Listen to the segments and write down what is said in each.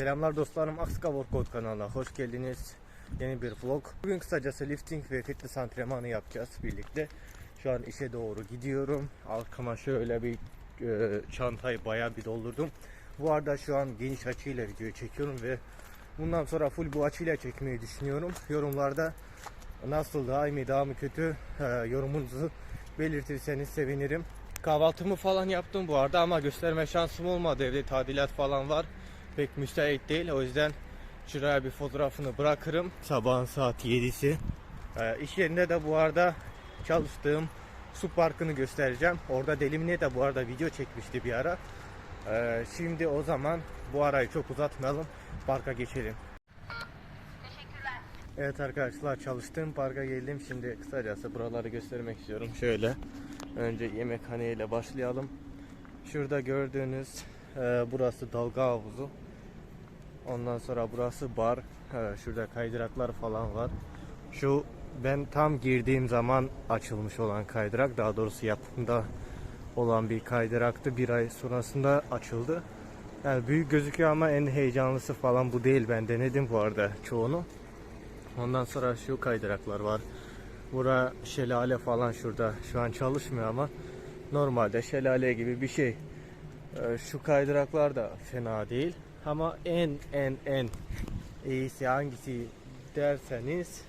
Selamlar dostlarım Akska Workout kanalına hoş geldiniz. Yeni bir vlog. Bugün kısacası lifting ve fitness antrenmanı yapacağız birlikte. Şu an işe doğru gidiyorum. Arkama şöyle bir e, çantayı bayağı bir doldurdum. Bu arada şu an geniş açıyla videoyu çekiyorum ve bundan sonra full bu açıyla çekmeyi düşünüyorum. Yorumlarda nasıl daha iyi mi daha mı kötü e, yorumunuzu belirtirseniz sevinirim. Kahvaltımı falan yaptım bu arada ama gösterme şansım olmadı. Evde tadilat falan var. Pek müsait değil. O yüzden şuraya bir fotoğrafını bırakırım. Sabahın saat 7'si. Ee, iş yerinde de bu arada çalıştığım su parkını göstereceğim. Orada Delimine de bu arada video çekmişti bir ara. Ee, şimdi o zaman bu arayı çok uzatmayalım. Parka geçelim. Evet arkadaşlar çalıştığım parka geldim. Şimdi kısacası buraları göstermek istiyorum. Şöyle önce yemekhane ile başlayalım. Şurada gördüğünüz e, burası dalga havuzu. Ondan sonra burası bar. E, şurada kaydıraklar falan var. Şu ben tam girdiğim zaman açılmış olan kaydırak. Daha doğrusu yapımda olan bir kaydıraktı. Bir ay sonrasında açıldı. Yani büyük gözüküyor ama en heyecanlısı falan bu değil. Ben denedim bu arada çoğunu. Ondan sonra şu kaydıraklar var. Bura şelale falan şurada. Şu an çalışmıyor ama normalde şelale gibi bir şey. Ee, şu kaydıraklar da fena değil. Ama en en en iyisi hangisi derseniz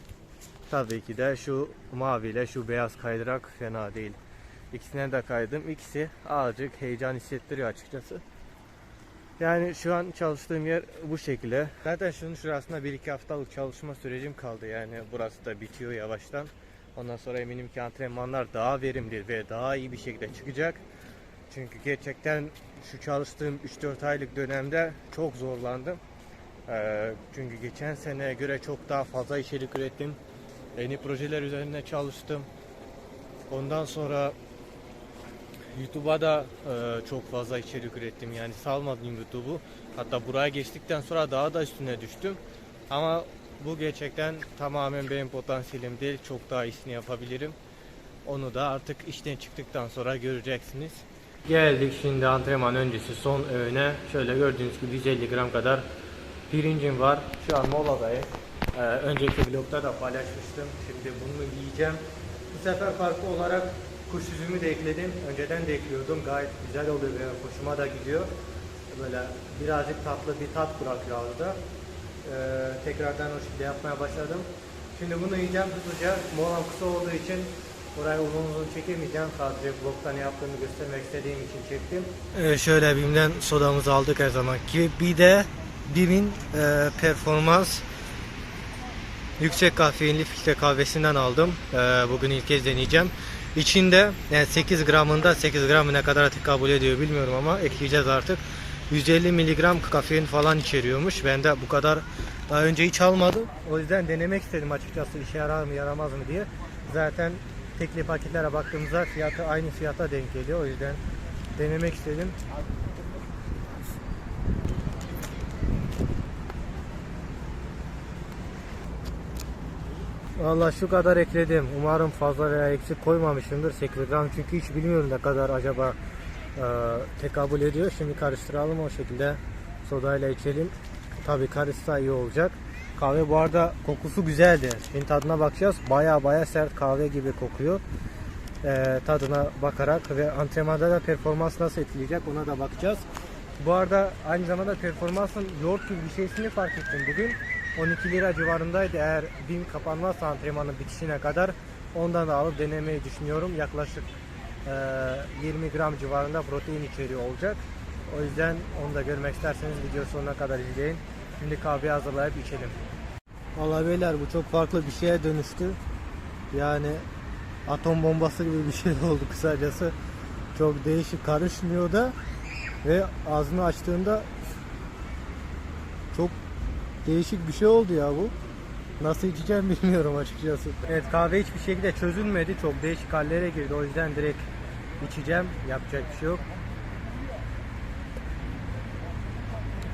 tabii ki de şu mavi ile şu beyaz kaydırak fena değil. İkisine de kaydım. İkisi azıcık heyecan hissettiriyor açıkçası. Yani şu an çalıştığım yer bu şekilde. Zaten şunun şurasında bir iki haftalık çalışma sürecim kaldı. Yani burası da bitiyor yavaştan. Ondan sonra eminim ki antrenmanlar daha verimli ve daha iyi bir şekilde çıkacak. Çünkü gerçekten şu çalıştığım 3-4 aylık dönemde çok zorlandım. Ee, çünkü geçen seneye göre çok daha fazla içerik ürettim. Yeni projeler üzerine çalıştım. Ondan sonra YouTube'a da e, çok fazla içerik ürettim. Yani salmadım YouTube'u. Hatta buraya geçtikten sonra daha da üstüne düştüm. Ama bu gerçekten tamamen benim potansiyelim değil. Çok daha iyisini yapabilirim. Onu da artık işten çıktıktan sonra göreceksiniz. Geldik şimdi antrenman öncesi son öğüne. Şöyle gördüğünüz gibi 150 gram kadar pirincim var. Şu an moladayım. Ee, önceki vlogda da paylaşmıştım. Şimdi bunu yiyeceğim. Bu sefer farklı olarak kuş üzümü de ekledim. Önceden de ekliyordum. Gayet güzel oluyor ve hoşuma da gidiyor. Böyle birazcık tatlı bir tat bırakıyor ağızda. Ee, tekrardan o şekilde yapmaya başladım. Şimdi bunu yiyeceğim hızlıca. Molam kısa olduğu için burayı uzun uzun çekemeyeceğim. Sadece ne yaptığımı göstermek istediğim için çektim. Ee, şöyle BİM'den sodamızı aldık her zaman gibi. Bir de BİM'in e, performans yüksek kafeinli filtre kahvesinden aldım. Ee, bugün ilk kez deneyeceğim. İçinde yani 8 gramında 8 gram ne kadar tekabül ediyor bilmiyorum ama ekleyeceğiz artık. 150 miligram kafein falan içeriyormuş. Ben de bu kadar daha önce hiç almadım. O yüzden denemek istedim açıkçası işe yarar mı yaramaz mı diye. Zaten tekli paketlere baktığımızda fiyatı aynı fiyata denk geliyor. O yüzden denemek istedim. Valla şu kadar ekledim. Umarım fazla veya eksik koymamışımdır 8 gram. Çünkü hiç bilmiyorum ne kadar acaba e, tekabül ediyor. Şimdi karıştıralım o şekilde sodayla içelim. Tabi karışsa iyi olacak. Kahve bu arada kokusu güzeldi. Şimdi tadına bakacağız. Baya baya sert kahve gibi kokuyor. E, tadına bakarak ve antrenmanda da performans nasıl etkileyecek ona da bakacağız. Bu arada aynı zamanda performansın yoğurt gibi bir şeysini fark ettim bugün. 12 lira civarındaydı. Eğer BİM kapanmazsa antrenmanın bitişine kadar ondan da alıp denemeyi düşünüyorum. Yaklaşık e, 20 gram civarında protein içeriği olacak. O yüzden onu da görmek isterseniz video sonuna kadar izleyin. Şimdi kahve hazırlayıp içelim. Vallahi beyler bu çok farklı bir şeye dönüştü. Yani atom bombası gibi bir şey oldu kısacası. Çok değişik karışmıyor da ve ağzını açtığında çok değişik bir şey oldu ya bu. Nasıl içeceğim bilmiyorum açıkçası. Evet kahve hiçbir şekilde çözülmedi. Çok değişik hallere girdi. O yüzden direkt içeceğim. Yapacak bir şey yok.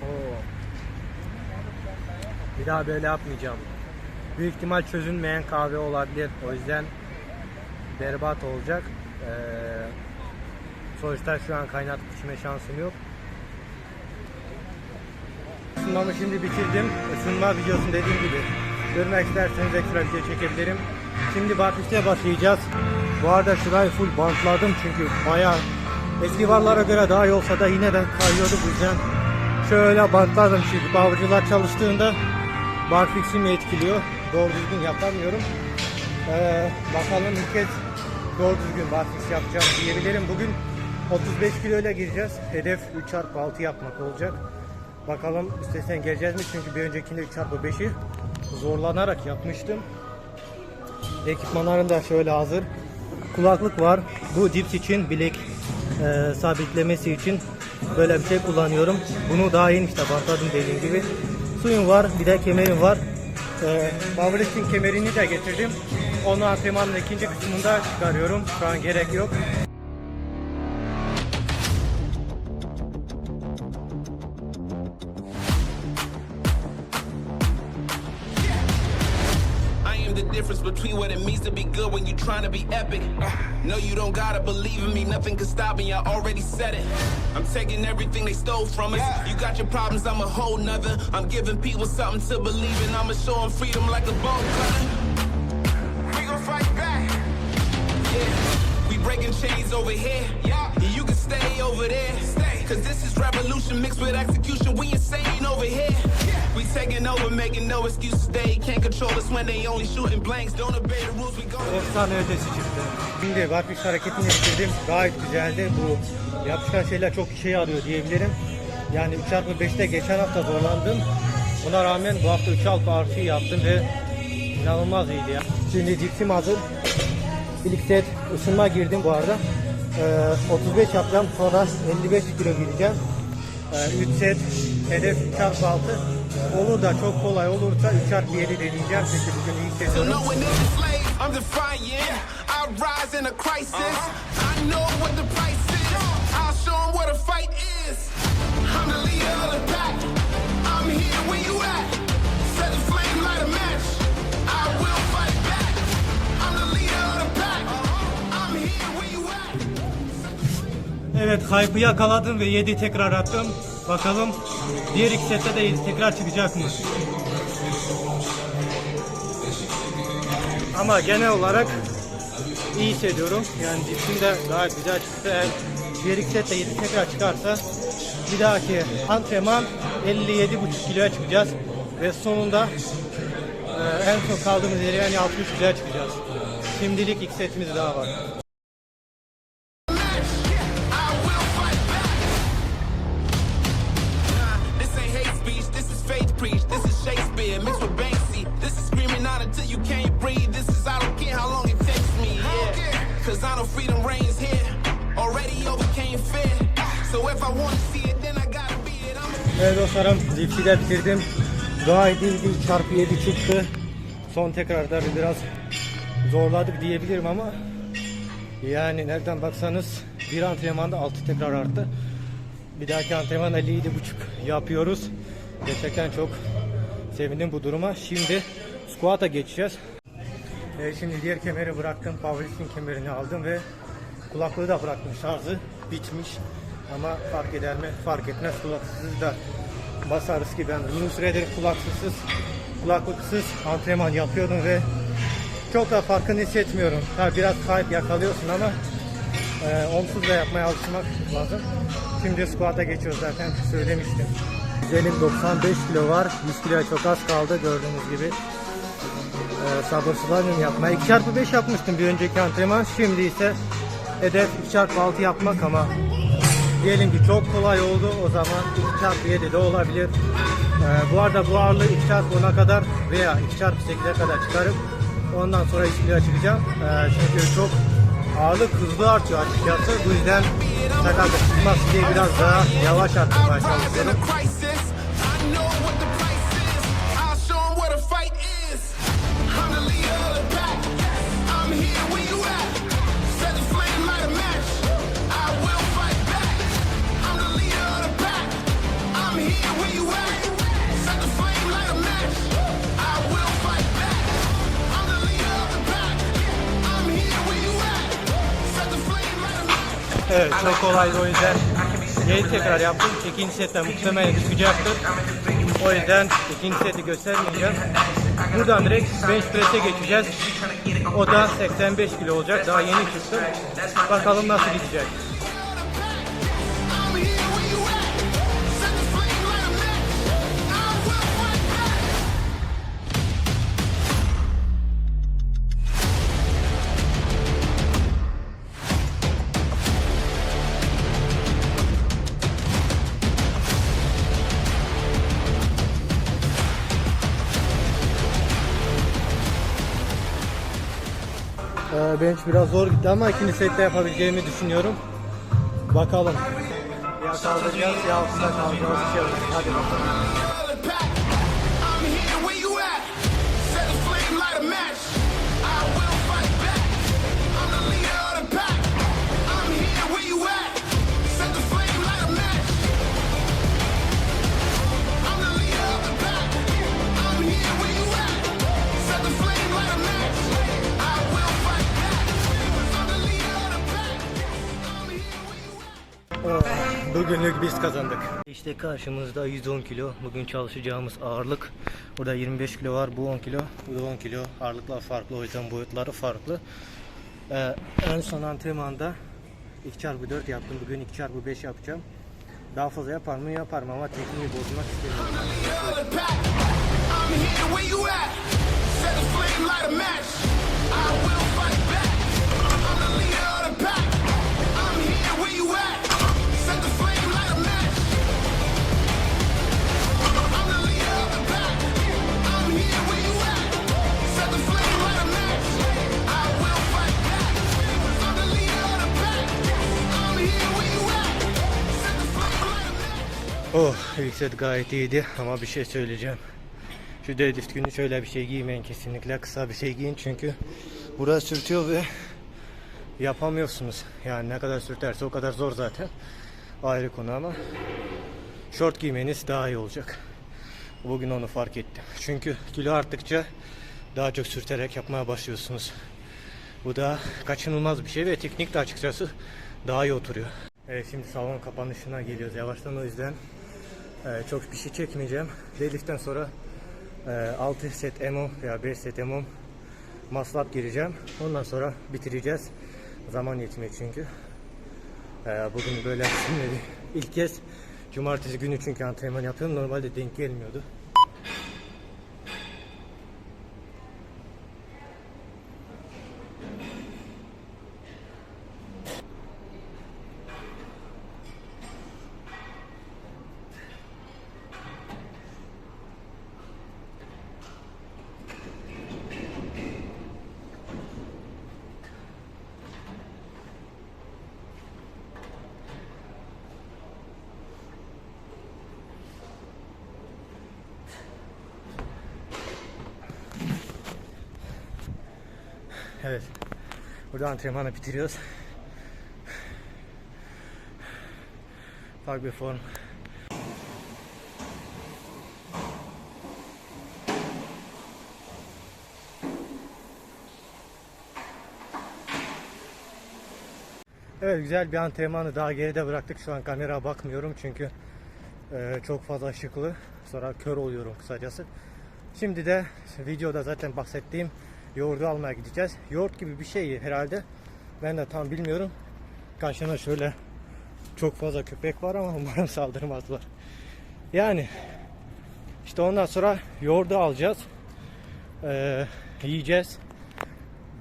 Oo. Bir daha böyle yapmayacağım. Büyük ihtimal çözülmeyen kahve olabilir. O yüzden berbat olacak. Ee, sonuçta şu an kaynatıp içme şansım yok. ısınmamı şimdi bitirdim. Isınma videosunu dediğim gibi görmek isterseniz ekstra video çekebilirim. Şimdi barfix'e başlayacağız. Bu arada şurayı full bantladım çünkü bayağı eski varlara göre daha iyi olsa da yine de kayıyordu bu yüzden şöyle bantladım çünkü bavurcular çalıştığında barfix'imi etkiliyor. Doğru düzgün yapamıyorum. Ee, bakalım ilk kez doğru düzgün barfix yapacağım diyebilirim. Bugün 35 kilo ile gireceğiz. Hedef 3x6 yapmak olacak. Bakalım üstesinden geleceğiz mi? Çünkü bir öncekinde 3x5'i zorlanarak yapmıştım. Ekipmanlarım da şöyle hazır. Kulaklık var. Bu cips için bilek e, sabitlemesi için böyle bir şey kullanıyorum. Bunu daha yeni işte bantladım dediğim gibi. Suyum var, bir de kemerim var. E, Powerlifting kemerini de getirdim. Onu antrenmanın ikinci kısmında çıkarıyorum. Şu an gerek yok. Between what it means to be good when you're trying to be epic. No, you don't gotta believe in me, nothing can stop me, I already said it. I'm taking everything they stole from us. You got your problems, I'm a whole nother. I'm giving people something to believe in, I'ma show them freedom like a bone cutter. We gon' fight back. Yeah, we breaking chains over here. Yeah, you can stay over there. Stay. Cause this is revolution mixed with execution. We insane over here. Taking over, making no excuses. They can't control us when they only shooting blanks. Don't obey the rules, we go. Efsane ötesi çıktı. Şimdi barfiks hareketini bitirdim. Gayet güzeldi. Bu yapışkan şeyler çok işe yarıyor diyebilirim. Yani 3x5'te geçen hafta zorlandım. Buna rağmen bu hafta 3x artı yaptım ve inanılmaz iyiydi ya. Şimdi cipsim hazır. Set ısınma girdim bu arada. Ee, 35 yapacağım sonra 55 kilo gireceğim. Ee, 3 set hedef 3x6 olur da çok kolay olursa 3x7 deneyeceğim. Çünkü bugün iyi So sezonum. knowing it's a slave, I'm defying. I rise in a Evet hype'ı yakaladım ve 7 tekrar attım. Bakalım diğer iki sette de 7 tekrar çıkacak mı? Ama genel olarak iyi hissediyorum. Yani cisim de gayet güzel çıktı. Eğer diğer iki sette 7 tekrar çıkarsa bir dahaki antrenman 57,5 kiloya çıkacağız. Ve sonunda e, en son kaldığımız yere yani 63 kiloya çıkacağız. Şimdilik iki setimiz daha var. Evet dostlarım zipsi de bitirdim. Gayet iyi çarpı 7 çıktı. Son tekrarda biraz zorladık diyebilirim ama yani nereden baksanız bir antrenmanda 6 tekrar arttı. Bir dahaki antrenman 57,5 yapıyoruz. Gerçekten çok sevindim bu duruma. Şimdi squat'a geçeceğiz. Ee, şimdi diğer kemeri bıraktım. Powerlifting kemerini aldım ve kulaklığı da bıraktım. Şarjı bitmiş. Ama fark eder mi? Fark etmez. Kulaksız da basarız ki ben uzun süredir kulaksız, kulaklıksız antrenman yapıyordum ve çok da farkını hissetmiyorum. Tabi biraz kayıp yakalıyorsun ama e, onsuz da yapmaya alışmak lazım. Şimdi squat'a geçiyoruz zaten söylemiştim. Güzelim 95 kilo var. 100 kiloya çok az kaldı gördüğünüz gibi. Ee, sabırsızlanıyorum yapmaya. 2 çarpı 5 yapmıştım bir önceki antrenman. Şimdi ise hedef 2 çarpı 6 yapmak ama diyelim ki çok kolay oldu. O zaman 2 çarpı 7 de olabilir. Ee, bu arada bu ağırlığı 2 çarpı 10'a kadar veya 2 çarpı 8'e kadar çıkarıp ondan sonra 2 kilo çıkacağım. Ee, çünkü çok ağırlık hızlı artıyor açıkçası. Bu yüzden sakatlık çıkmaz diye biraz daha yavaş arttırmaya çalışıyorum. Evet çok kolaydı o yüzden 7 tekrar yaptım. İkinci sette muhtemelen çıkacaktır. O yüzden ikinci seti göstermeyeceğim. Buradan direkt bench press'e geçeceğiz. O da 85 kilo olacak. Daha yeni çıktım. Bakalım nasıl gidecek. Ee, bench biraz zor gitti ama ikinci sette yapabileceğimi düşünüyorum. Bakalım. Ya kaldıracağız ya altında kalacağız. Hadi bakalım. Bugünlük biz kazandık. İşte karşımızda 110 kilo. Bugün çalışacağımız ağırlık. Burada 25 kilo var. Bu 10 kilo. Bu da 10 kilo. Ağırlıklar farklı. O yüzden boyutları farklı. Ee, en son antrenmanda 2x4 yaptım. Bugün 2x5 yapacağım. Daha fazla yapar mı yaparım ama tekniği bozmak istemiyorum. A match. Oh ilk set gayet iyiydi ama bir şey söyleyeceğim. Şu deadlift günü şöyle bir şey giymeyin kesinlikle. Kısa bir şey giyin çünkü burası sürtüyor ve yapamıyorsunuz. Yani ne kadar sürterse o kadar zor zaten. Ayrı konu ama short giymeniz daha iyi olacak. Bugün onu fark ettim. Çünkü kilo arttıkça daha çok sürterek yapmaya başlıyorsunuz. Bu da kaçınılmaz bir şey ve teknik de açıkçası daha iyi oturuyor. Evet şimdi salon kapanışına geliyoruz yavaştan o yüzden e, çok bir şey çekmeyeceğim. Deadlift'ten sonra e, 6 set EMO veya 5 set EMO maslap gireceğim. Ondan sonra bitireceğiz. Zaman yetmiyor çünkü. E, bugün böyle şimdi ilk kez cumartesi günü çünkü antrenman yapıyorum. Normalde denk gelmiyordu. Evet. Burada antrenmanı bitiriyoruz. Farklı bir form. Evet güzel bir antrenmanı daha geride bıraktık. Şu an kamera bakmıyorum çünkü e, çok fazla ışıklı. Sonra kör oluyorum kısacası. Şimdi de videoda zaten bahsettiğim yoğurdu almaya gideceğiz. Yoğurt gibi bir şey herhalde. Ben de tam bilmiyorum. Karşına şöyle çok fazla köpek var ama umarım saldırmazlar. Yani işte ondan sonra yoğurdu alacağız. Ee, yiyeceğiz.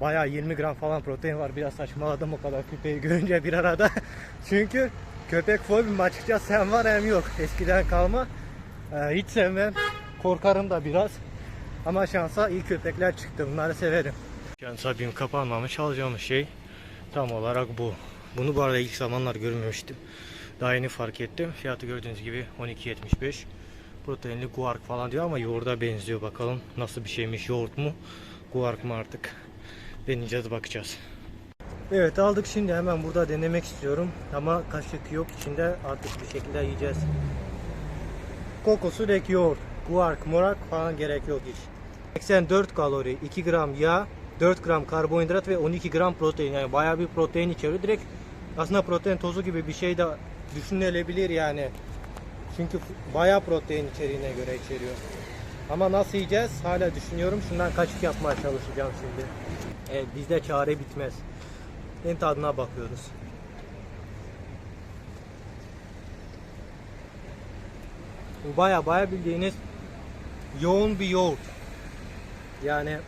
Bayağı 20 gram falan protein var. Biraz saçmaladım o kadar köpeği görünce bir arada. Çünkü köpek fobim açıkçası hem var hem yok. Eskiden kalma. Ee, hiç sevmem. Korkarım da biraz. Ama şansa iyi köpekler çıktı. Bunları severim. Şansa BİM kapanmamış alacağımız şey tam olarak bu. Bunu bu arada ilk zamanlar görmemiştim. Daha yeni fark ettim. Fiyatı gördüğünüz gibi 12.75. Proteinli guark falan diyor ama yoğurda benziyor. Bakalım nasıl bir şeymiş yoğurt mu? Guark mı artık? Deneyeceğiz bakacağız. Evet aldık şimdi hemen burada denemek istiyorum. Ama kaşık yok içinde artık bir şekilde yiyeceğiz. Kokosu direkt yoğurt. Guark, morak falan gerek yok hiç. 84 kalori, 2 gram yağ, 4 gram karbonhidrat ve 12 gram protein. Yani bayağı bir protein içeriyor. Direkt aslında protein tozu gibi bir şey de düşünülebilir yani. Çünkü bayağı protein içeriğine göre içeriyor. Ama nasıl yiyeceğiz hala düşünüyorum. Şundan kaçık yapmaya çalışacağım şimdi. Evet bizde çare bitmez. En tadına bakıyoruz. Baya baya bildiğiniz yoğun bir yoğurt. Yani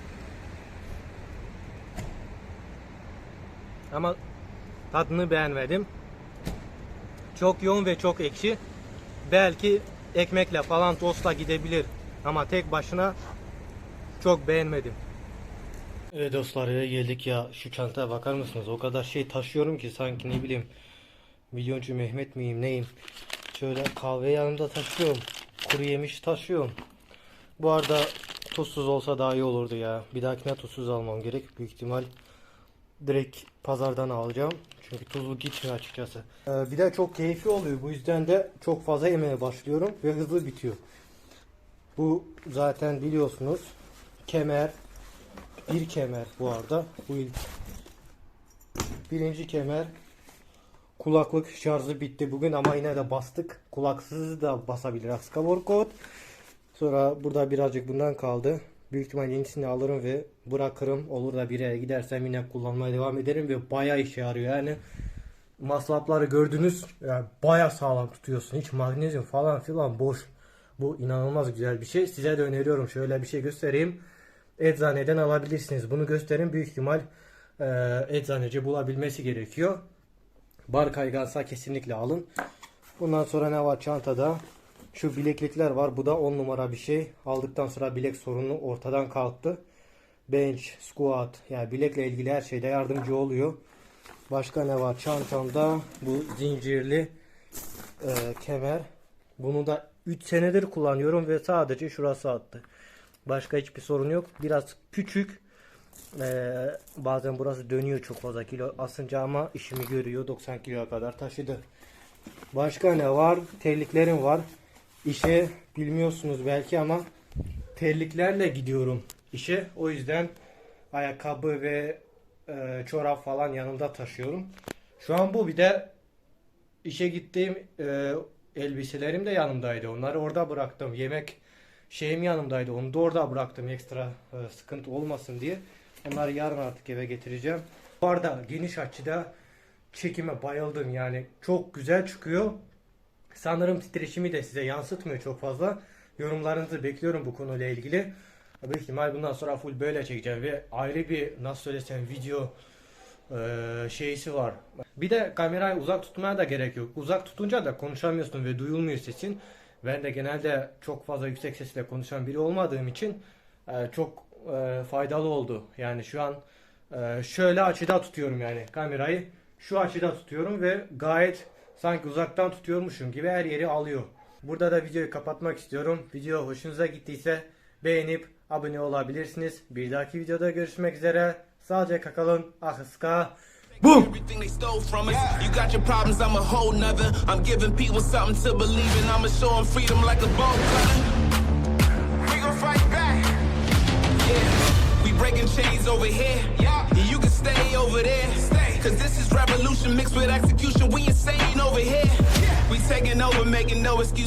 ama tadını beğenmedim. Çok yoğun ve çok ekşi. Belki ekmekle falan tostla gidebilir. Ama tek başına çok beğenmedim. Evet dostlar eve geldik ya şu çantaya bakar mısınız? O kadar şey taşıyorum ki sanki ne bileyim milyoncu Mehmet miyim neyim? Şöyle kahve yanımda taşıyorum. Kuru yemiş taşıyorum. Bu arada tuzsuz olsa daha iyi olurdu ya. Bir dahakine tuzsuz almam gerek. Büyük ihtimal direkt pazardan alacağım. Çünkü tuzlu gitmiyor açıkçası. Ee, bir de çok keyifli oluyor. Bu yüzden de çok fazla yemeye başlıyorum ve hızlı bitiyor. Bu zaten biliyorsunuz kemer bir kemer bu arada. Bu ilk birinci kemer kulaklık şarjı bitti bugün ama yine de bastık. Kulaksız da basabilir Axcavor kod. Sonra burada birazcık bundan kaldı. Büyük ihtimal yenisini alırım ve bırakırım. Olur da bir yere gidersem yine kullanmaya devam ederim ve bayağı işe yarıyor. Yani masrafları gördünüz. Yani bayağı sağlam tutuyorsun. Hiç magnezyum falan filan boş. Bu inanılmaz güzel bir şey. Size de öneriyorum. Şöyle bir şey göstereyim. Eczaneden alabilirsiniz. Bunu gösterin. Büyük ihtimal e, eczaneci bulabilmesi gerekiyor. Bar kaygansa kesinlikle alın. Bundan sonra ne var çantada? Şu bileklikler var. Bu da 10 numara bir şey. Aldıktan sonra bilek sorunu ortadan kalktı. Bench, squat yani bilekle ilgili her şeyde yardımcı oluyor. Başka ne var çantamda? Bu zincirli e, kemer. Bunu da 3 senedir kullanıyorum ve sadece şurası attı. Başka hiçbir sorun yok. Biraz küçük. Ee, bazen burası dönüyor çok fazla kilo asınca ama işimi görüyor. 90 kiloya kadar taşıdı. Başka ne var? Terliklerim var. İşe bilmiyorsunuz belki ama terliklerle gidiyorum işe. O yüzden ayakkabı ve e, çorap falan yanımda taşıyorum. Şu an bu bir de işe gittiğim e, elbiselerim de yanımdaydı. Onları orada bıraktım. Yemek şeyim yanımdaydı. Onu da orada bıraktım ekstra e, sıkıntı olmasın diye. Onları yarın artık eve getireceğim. Bu arada geniş açıda çekime bayıldım yani. Çok güzel çıkıyor. Sanırım titreşimi de size yansıtmıyor çok fazla. Yorumlarınızı bekliyorum bu konuyla ilgili. Büyük ihtimal bundan sonra full böyle çekeceğim ve ayrı bir nasıl söylesem video eee şeysi var. Bir de kamerayı uzak tutmaya da gerek yok. Uzak tutunca da konuşamıyorsun ve duyulmuyor sesin. Ben de genelde çok fazla yüksek sesle konuşan biri olmadığım için eee, çok eee, faydalı oldu. Yani şu an eee, şöyle açıda tutuyorum yani kamerayı. Şu açıda tutuyorum ve gayet sanki uzaktan tutuyormuşum gibi her yeri alıyor. Burada da videoyu kapatmak istiyorum. Video hoşunuza gittiyse beğenip abone olabilirsiniz. Bir dahaki videoda görüşmek üzere. Sağlıcakla kalın. Ahıska. Boom! Everything they stole from us. You got your problems, I'm a whole nother. I'm giving people something to believe in. I'ma show them freedom like a bone cutter. We gon' fight back. Yeah, we breaking chains over here. Yeah, you can stay over there. Cause this is revolution mixed with execution. We insane over here. We taking over, making no excuse.